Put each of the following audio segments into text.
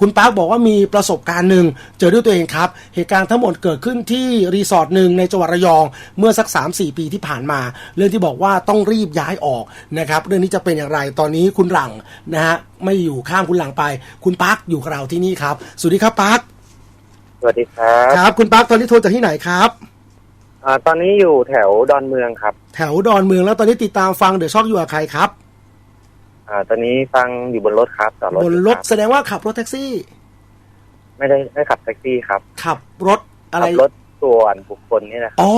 คุณปาร์คบอกว่ามีประสบการณ์หนึ่งเจอด้วยตัวเองครับ เหตุการณ์ทั้งหมดเกิดขึ้นที่รีสอร์ทหนึ่งในจังหวัดระยองเมื่อสัก 3-4 ปีที่ผ่านมา เรื่องที่บอกว่าต้องรีบย้ายออกนะครับเรื่องนี้จะเป็นอย่างไรตอนนี้คุณหลังนะฮะไม่อยู่ข้ามคุณหลังไป คุณปาร์คอยู่กับเราที่นี่ครับสวัสดีครับปาร์คสวัสดีครับครับ คุณปาร์คตอนนี้โทรจากที่ไหนครับอ่าตอนนี้อยู่แถวดอนเมืองครับ แถวดอนเมืองแล้วตอนนี้ติดตามฟังเดอะช็อกอยู่กับใครครับ อ่า ตอนนี้ฟังอยู่บนรถครับจอดรถบนอยู่รถคบแสดงว่าขับรถแท็กซี่ ไม่ได้ไม่ขับแท็กซี่ครับ ขับรถอะไรขัรถส่วนบุคคลนี่นะครับอ๋อ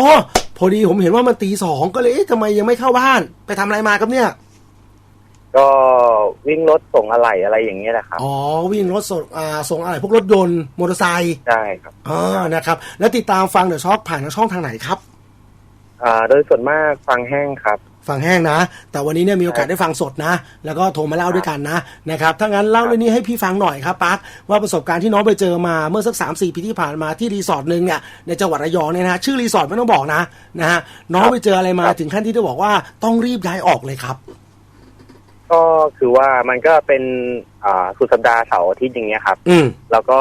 พอดีผมเห็นว่ามันตีสองก็เลยเอ๊ะทำไมยังไม่เข้าบ้าน ไปทำอะไรมาครับเนี่ย ก็วิ่งรถส่งอะไหล่อะไรอย่างเงี้ยแหละครับ อ๋อ วิ่งรถส่งอ่าส่งอะไรพวกรถยนต์มอเตอร์ไซค์ใช่ครับอ๋อนะครับ แล้วติดตามฟังเดอะช็อคผ่านทางช่องทางไหนครับ อ่า โดยส่วนมากฟังแห้งครับ ฟังแห้งนะ แต่วันนี้เนี่ยมีโอกาสได้ฟังสดนะ แล้วก็โทรมาเล่าด้วยกันนะนะครับถ้างั้นเล่าเรื่องนี้ให้พี่ฟังหน่อยครับปักว่าประสบการณ์ที่น้องไปเจอมาเมื่อสักสามสี่ปีที่ผ่านมาที่รีสอร์ทหนึ่งเนี่ยในจังหวัดระยองเนี่ยนะฮะชื่อรีสอร์ทไม่ต้องบอกนะนะฮะน้องไปเจออะไรมาครับถึงขั้นที่ได้บอกว่าต้องรีบย้ายออกเลยครับ ก็คือว่ามันก็เป็นอ่าสุดสัปดาห์เสาร์อาทิตย์อย่างเงี้ยครับ อืมแล้วก็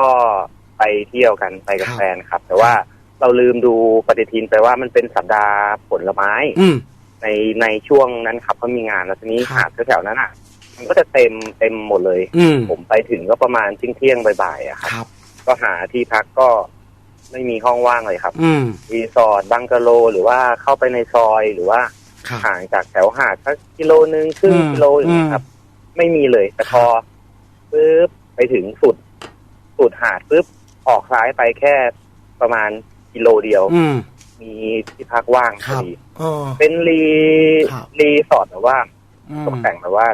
ไปเที่ยวกันไปกับครับแฟนครับ แต่ว่าเราลืมดูปฏิทินไปว่ามันเป็นสัปดาห์ผลไม้ อืม ในในช่วงนั้นครับก็มีงานแล้วทีนี้ครับหาดแถวๆนั้นอะ มันก็จะเต็มเต็มหมดเลย อืมผมไปถึงก็ประมาณเที่ยงเที่ยงๆบ่ายๆอะครับ ครับ ก็หาที่พักก็ไม่มีห้องว่างเลยครับอืมรีสอร์ทบังกะโลหรือว่าเข้าไปในซอยหรือว่าครับ ห่างจากแถวหาดสักกิโลนึงครึ่งอืมกิโลอย่างเงี้ยครับ ไม่มีเลยแต่ครับพอปึ๊บไปถึงสุด สุดหาดปึ๊บออกซ้ายไปแค่ประมาณกิโลเดียว อืม มีที่พักว่างคพรัอบดีอ๋อ เป็นรีครับ รีสอร์ทแบบว่าอืมตกแต่งแบบว่า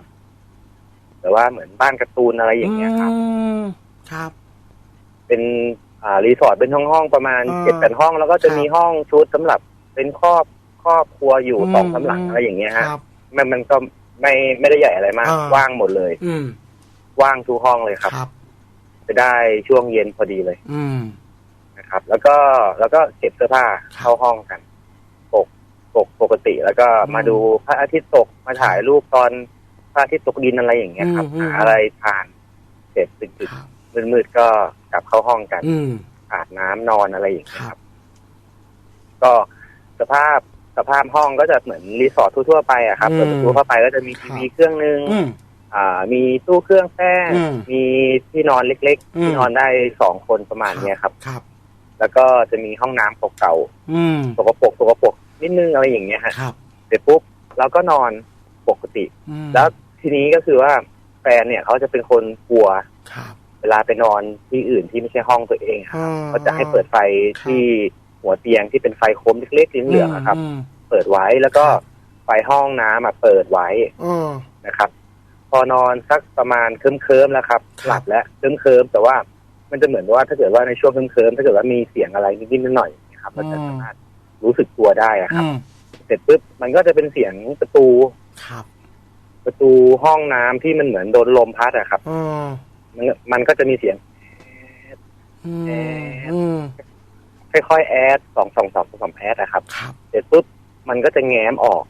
แบบว่าเหมือนบ้านการ์ตูนอะไรอย่างเงี้ยครับ อืมครับ เป็นอ่ารีสอร์ทเป็นห้องห้องๆประมาณอ่าเจ็ดแปดห้อง แล้วก็จะครับมีห้องชุดสำหรับเป็นครอบครอบครัวอยู่อืม สองสามหลังอะไรอย่างเงี้ยฮะครับ มันมันก็ไม่ไม่ได้ใหญ่อะไรมาก อ่า ว่างหมดเลย อืมว่างทุกห้องเลยครับ ครับ จะได้ช่วงเย็นพอดีเลย อืม นะครับ แล้วก็แล้วก็เก็บเสื้อผ้าครับเข้าห้องกันปกปกปกติแล้วก็อืมมาดูพระอาทิตย์ตกมาถ่ายรูปตอนพระอาทิตย์ตกดินอะไรอย่างเงี้ยครับอืมอืมหาอะไรทานเสร็จดึกครับๆมืดๆก็กลับเข้าห้องกันอืมอาบน้ำนอนอะไรอย่างเงี้ยคครัรับบก็สภาพสภาพห้องก็จะเหมือนรีสอร์ททั่วๆไปอะครับอืมเปิดประตูเข้าไปก็จะมีครัทีบวีเครื่องหนึ่งอืมอ่า มีตู้เครื่องแป้งอืมมีที่นอนเล็กอืมๆที่นอนได้สองคนประมาณเนี้ยครับครับ แล้วก็จะมีห้องน้ำเก่าอืมๆสกปรกสกปรกนิดนึงอะไรอย่างเงี้ยฮะครับเสร็จปุ๊บเราก็นอนปกติอืมแล้วทีนี้ก็คือว่าแฟนเนี่ยเขาจะเป็นคนกลัวครับเวลาไปนอนที่อื่นที่ไม่ใช่ห้องตัวเองครับอ่าก็จะให้เปิดไฟที่หัวเตียงที่เป็นไฟโคมเล็กๆสีเหลืองๆอะครับมเปิดไว้แล้วก็ครับไฟห้องน้ำอะเปิดไว้อืมนะครับ พอนอนสักประมาณเคลิ้มๆแล้วครับครับ หลับแล้วเคลิ้มๆแต่ว่า มันจะเหมือนว่าถ้าเกิดว่าในช่วงเคลิ้มๆถ้าเกิดว่ามีเสียงอะไรนิดๆหน่อยๆนะครับมันจะสามารถรู้สึกตัวได้อะครับอืมเสร็จปุ๊บมันก็จะเป็นเสียงประตูครับ ประตูห้องน้ำที่มันเหมือนโดนลมพัดอะครับอืมมันมันก็จะมีเสียงอืเอ่มออืมค่อยๆแอดสองสองสองสองแอดอะครับครับ เสร็จปุ๊บมันก็จะแง้มออก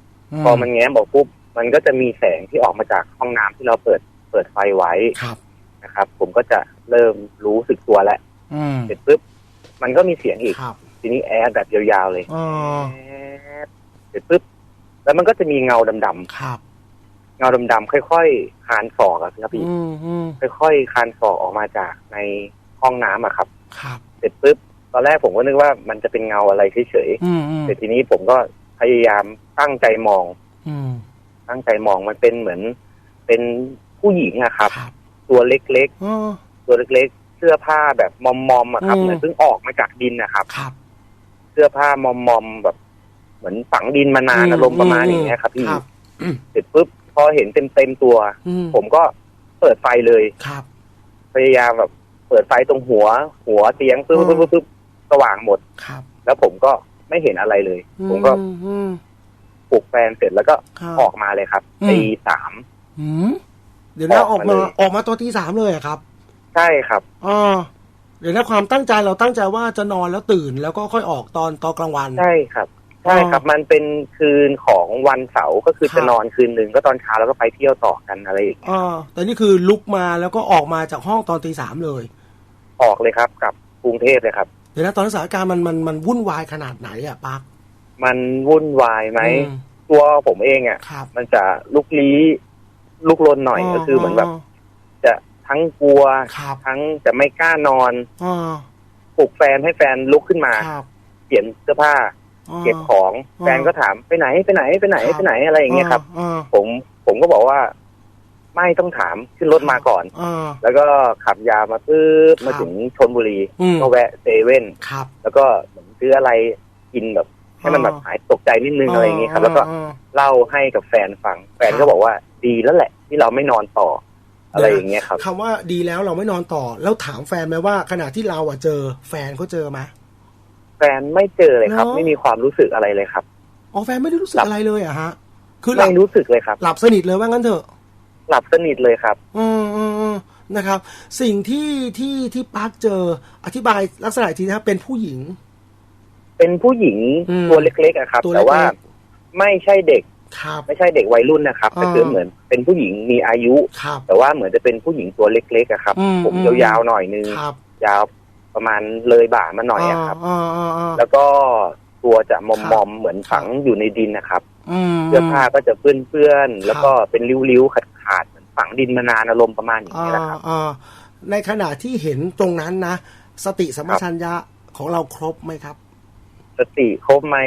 พอมันแง้มออกปุ๊บมันก็จะมีแสงที่ออกมาจากห้องน้ำที่เราเปิดเปิดไฟไว้ครับ นะครับ ผมก็จะเริ่มรู้สึกตัวแล้วอืมเสร็จปุ๊บมันก็มีเสียงอีก ครับทีนี้แอดแบบยาวๆเลยอ๋อแอดเสร็จปุ๊บแล้วมันก็จะมีเงาดำครับๆเงาดำๆค่อยๆคานศอกอะครับพี่ อืมอืมค่อยๆคานศอกออกมาจากในห้องน้ำอะครับ ครับเสร็จปุ๊บตอนแรกผมก็นึกว่ามันจะเป็นเงาอะไรเฉยอืมอืมๆแต่ทีนี้ผมก็พยายามตั้งใจมอง อืมตั้งใจมองมันเป็นเหมือนเป็นผู้หญิงอะครับ ครับ ตัวเล็กอ๋อๆ ตัวเล็กๆ เสื้อผ้าแบบมอมๆอะครับ อืม เหมือนเพิ่งออกมาจากดินนะครับ ครับ เสื้อผ้ามอมๆแบบ เหมือนฝังดินมานานอารมณ์ประมาณอย่างเงี้ยครับพี่ครับเสร็จปุ๊บพอเห็นเต็มๆตัว อืมผมก็เปิดไฟเลย ครับ พยายามแบบเปิดไฟตรงหัว หัวเตียงปึ๊บอืมปึ๊บปึ๊บปึ๊บสว่างหมด ครับแล้วผมก็ไม่เห็นอะไรเลย ผมก็อือืมปลุกแฟนเสร็จแล้วก็ครับออกมาเลยครับอืม ตีสาม อืม เดี๋ยวนะออออกกมามาเลยออกมาตัวที่สามเลยอะครับ ใช่ครับอ๋อเดี๋ยวนะความตั้งใจเราตั้งใจว่าจะนอนแล้วตื่นแล้วก็ค่อยออกตอนตอนกลางวันใช่ครับใช่ครับมันเป็นคืนของวันเสาร์ก็คือครับจะนอนคืนหนึ่งก็ตอนเช้าแล้วก็ไปเที่ยวต่อกันอะไรอย่างเงี้ยอ่าแต่นี่คือลุกมาแล้วก็ออกมาจากห้องตอนตีสามเลย ออกเลยครับกลับกรุงเทพเลยครับ เดี๋ยวนะตอนนั้นสถานการณ์มันมันมันวุ่นวายขนาดไหนอะปักมันวุ่นวายไหมอืตัวผมเองอะครับมันจะลุกลี้ ลุกลนหน่อยก็คือเหมือนแบบ จะทั้งกลัวครับทั้งจะไม่กล้านอนอ่าปลุกแฟนให้แฟนลุกขึ้นมาครับเปลี่ยนเสื้อผ้าาเก็บของอ่าแฟนก็ถามไปไหนไปไหนไปไหนครับไปไหนอะไรอย่างเงี้ยครับอ่าผมผมก็บอกว่า ไม่ต้องถามขึ้นรถมาก่อนอ่าแล้วก็ขับยาวมาปึ๊บครับมาถึงชนบุรีอืมก็แวะเซเว่นครับแล้วก็เหมือนซื้ออะไรกินแบบ ให้มันอ่าแบบหายตกใจนิดนึงอะไรอย่างเงี้ยครับ แล้วก็อ่าเล่าให้กับแฟนฟัง แฟนครับก็บอกว่าดีแล้วแหละ ที่เราไม่นอนต่อ อะไรอย่างเงี้ยครับคำว่าดีแล้วเราไม่นอนต่อ แล้วถามแฟนไหมว่า ขณะที่เราอะเจอ แฟนเขาเจอไหมแฟนไม่เจอเลยครับเนอะไม่มีความรู้สึกอะไรเลยครับอ๋อแฟนไม่ได้รู้สึกหลับอะไรเลยอะฮะ คือหลัไม่บรู้สึกเลยครับ หลับสนิทเลยว่างั้นเถอะ หลับสนิทเลยครับ อืมอืมอืมนะครับ สิ่งที่ที่ที่ปาร์คเจออธิบายลักษณะอีกทีนะครับเป็นผู้หญิง เป็นผู้หญิงอืมตัวเล็กๆอะครับ ตัวเล็กๆ แต่ว่าไม่ใช่เด็ก ครับ ไม่ใช่เด็กวัยรุ่นนะครับอ่าก็คือเหมือนเป็นผู้หญิงมีอายุ ครับ แต่ว่าเหมือนจะเป็นผู้หญิงตัวเล็กๆอะครับ อืมผมอืม ยาวๆหน่อยนึงครับยาวประมาณเลยบ่ามาหน่อยอะครับ อ่าอ่าอ่า แล้วก็ตัวจะมอมครัมอบมๆเหมือนฝังอยู่ในดินนะครับอืม เสื้อผ้าก็จะเปื้อนๆแล้วก็ครับเป็นริ้วๆขาดๆเหมือนฝังดินมานานอารมณ์ประมาณอย่างอ่านี้แหละครับอ่าในขณะที่เห็นตรงนั้นนะ สติสัมปชัญญะของเราครบไหมครับ สติครบไหม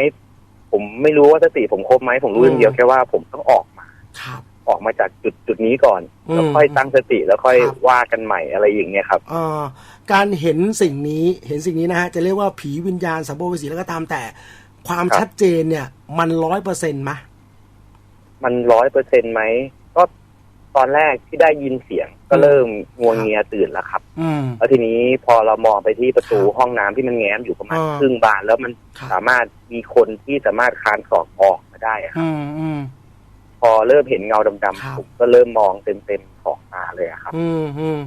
ผมไม่รู้ว่าสติผมครบไหมผมรู้อย่างเดียวแค่ว่าผมต้องออกมาครับออกมาจากจุดจุดนี้ก่อนอืมแล้วค่อยตั้งสติแล้วค่อยครับว่ากันใหม่อะไรอย่างเงี้ยครับเอ่อการเห็นสิ่งนี้เห็นสิ่งนี้นะฮะจะเรียกว่าผีวิญญาณสัมภเวสีแล้วก็ตามแต่ ความครับชัดเจนเนี่ย มันร้อยเปอร์เซ็นต์ไหมมันร้อยเปอร์เซ็นต์ไหมก็ ตอนแรกที่ได้ยินเสียง ก็เริ่มงวงเงียตื่นแล้วครับอืมแล้วทีนี้พอเรามองไปที่ประตูครับห้องน้ำที่มันแง้มอยู่ประมาณอ่าครึ่งบานแล้วมันครับสามารถมีคนที่สามารถคานศอกออกมาได้อะครับอืมอืมพอเริ่มเห็นเงาดครับำๆผมก็เริ่มมองเต็มๆของตาเลยอะครับอืมอืม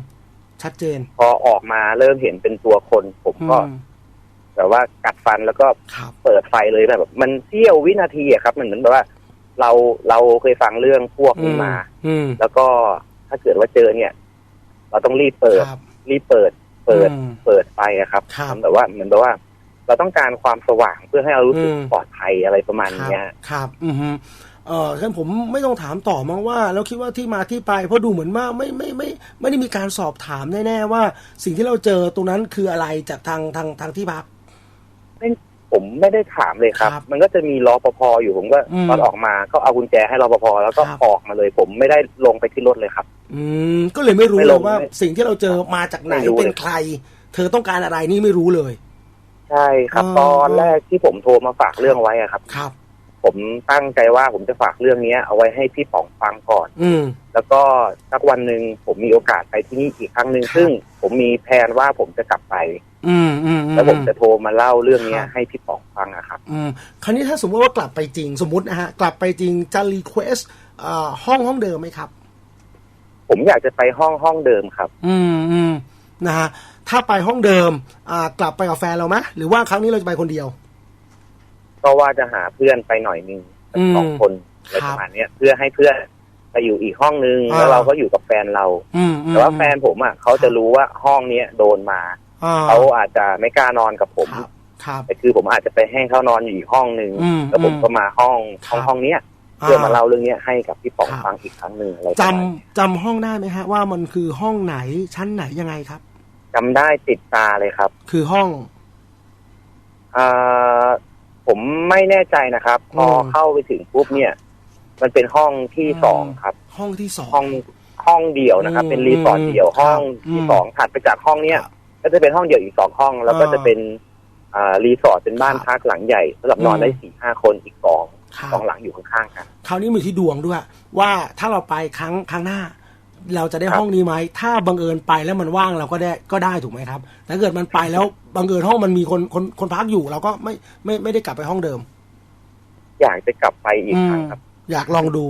ชัดเจน พอออกมาเริ่มเห็นเป็นตัวคน ผมอืก็มแบบว่ากัดฟันแล้วก็ครับเปิดไฟเลยแบบ มันเสี้ยววินาทีอะครับ มันเหมือนแบบว่า เราเราเคยฟังเรื่องพวกอืนี้มมา อืมแล้วก็ถ้าเกิดว่าเจอเนี่ย เราต้องรีบเปิด ครับ รีบเปิด เปิด อืมเปิดไฟอะครับครับ ทำแบบว่าเหมือนแบบว่า เราต้องการความสว่างเพื่อให้เรารู้สึกอืม ปลอดภัยอะไรประมาณครับเนี้ย ครับ อืมฮึเออฉะนั้นผมไม่ต้องถามต่อมั้งว่า แล้วคิดว่าที่มาที่ไป เพราะดูเหมือนว่าไม่ไม่ไม่ไม่ได้มีการสอบถามแน่ๆว่า สิ่งที่เราเจอตรงนั้นคืออะไรจากทางทางทางที่พัก ผมไม่ได้ถามเลยครับ ครับมันก็จะมีรอปภอยู่ผมก็อืมตอนออกมาก็เอากุญแจให้รอปภแล้วก็ครับ ออกมาเลย ผมไม่ได้ลงไปที่รถเลยครับ อืมก็เลยไม่รู้ไม่เลลยงว่าไม่สิ่งที่เราเจอมาจากไหนไม่รู้เป็นเลยใคร เธอต้องการอะไรนี่ไม่รู้เลย ใช่ครับ อ๋อ ตอนแรกที่ผมโทรมาฝากเรื่องไว้อะครับ ครับ ผมตั้งใจว่าผมจะฝากเรื่องเนี้ย เอาไว้ให้พี่ป๋องฟังก่อน อืม แล้วก็สักวันหนึ่งผมมีโอกาสไปที่นี่อีกครั้งหนึ่งครับ ซึ่ง ผมมีแผนว่าผมจะกลับไป อืมอืมอื แล้วผมจะโทรมาเล่าเรื่องเนี้ยครับ ให้พี่ป๋องฟังอะครับ อืมคราวนี้ถ้าสมมติว่ากลับไปจริง สมมตินะฮะ กลับไปจริงจะรีเควสห้องห้องเดิมไหมครับ ผมอยากจะไปห้องห้องเดิมครับ อืมอืมนะฮะถ้าไปห้องเดิม อ่ากลับไปกับแฟนเราไหมหรือว่าครั้งนี้เราจะไปคนเดียว ก็ว่าจะหาเพื่อนไปหน่อยหนึงสักอืมสองคนอะไรครับประมาณเนี้ยเพื่อให้เพื่อนไปอยู่อีกห้องนึงอ่าแล้วเราก็อยู่กับแฟนเราอืมอืมแต่ว่าแฟนผมอะเขาจะรู้ว่าห้องเนี้ยโดนมาอ่าเขาอาจจะไม่กล้านอนกับผมครับครับแต่คือผมอาจจะไปให้เขานอนอยู่อีกห้องนึงอืมแล้วผมอืมก็มาห้องครัห้อบงห้องเนี้ยเพื่อมาเล่าเรื่องเนี้ยให้กับพี่ป๋องครับฟังอีกครั้งหนึ่งอะไรประจำมาณนี้จำห้องได้ไหมฮะ ว่ามันคือห้องไหนชั้นไหนยังไงครับจำได้ติดตาเลยครับ คือห้องอ่า ผมไม่แน่ใจนะครับ พอมเข้าไปถึงปุ๊บเนี่ย มันเป็นห้องที่อืมสองครับ ห้องที่สองห้องห้องเดี่ยวนะครับอืมเป็นรีสอร์ทเดี่ยวครับห้องที่อืมสองถัดไปจากห้องเนี้ยครับก็จะเป็นห้องเดี่ยวอีกสองห้อง แล้วก็อ่าจะเป็นอ่ารีสอร์ทเป็นบ้านครับพักหลังใหญ่สำหรับนอนอืมได้สี่ห้าคนอีกสองครับสองหลังอยู่ข้างๆกันคราวนี้มีที่ดวงด้วย ว่าถ้าเราไปครั้งครั้งหน้า เราจะได้ครับห้องนี้ไหมถ้าบังเอิญไปแล้วมันว่างเราก็ได้ก็ได้ถูกไหมครับแต่ถ้าเกิดมันไปแล้วบังเอิญห้องมันมีคนคนคนพักอยู่ เราก็ไม่ไม่ไม่ได้กลับไปห้องเดิม อยากจะกลับไปอีกครั้งครับ อยากลองดู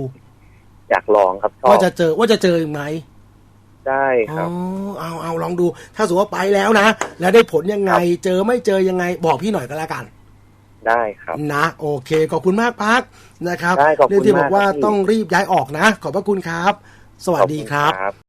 อยากลองครับชอบว่าจะเจอว่าจะเจออีกไหมได้ครับอ๋อเอาเอาลองดู ถ้าสมมติว่าไปแล้วนะ แล้วได้ผลยังไง เจอไม่เจอยังไง บอกพี่หน่อยก็แล้วกัน ได้ครับนะ โอเค ขอบคุณมากพักนะครับได้ขอบคุณเรื่องที่บอกว่ามากครับพี่ต้องรีบย้ายออกนะ ขอบพระคุณครับ สวัสดีครับ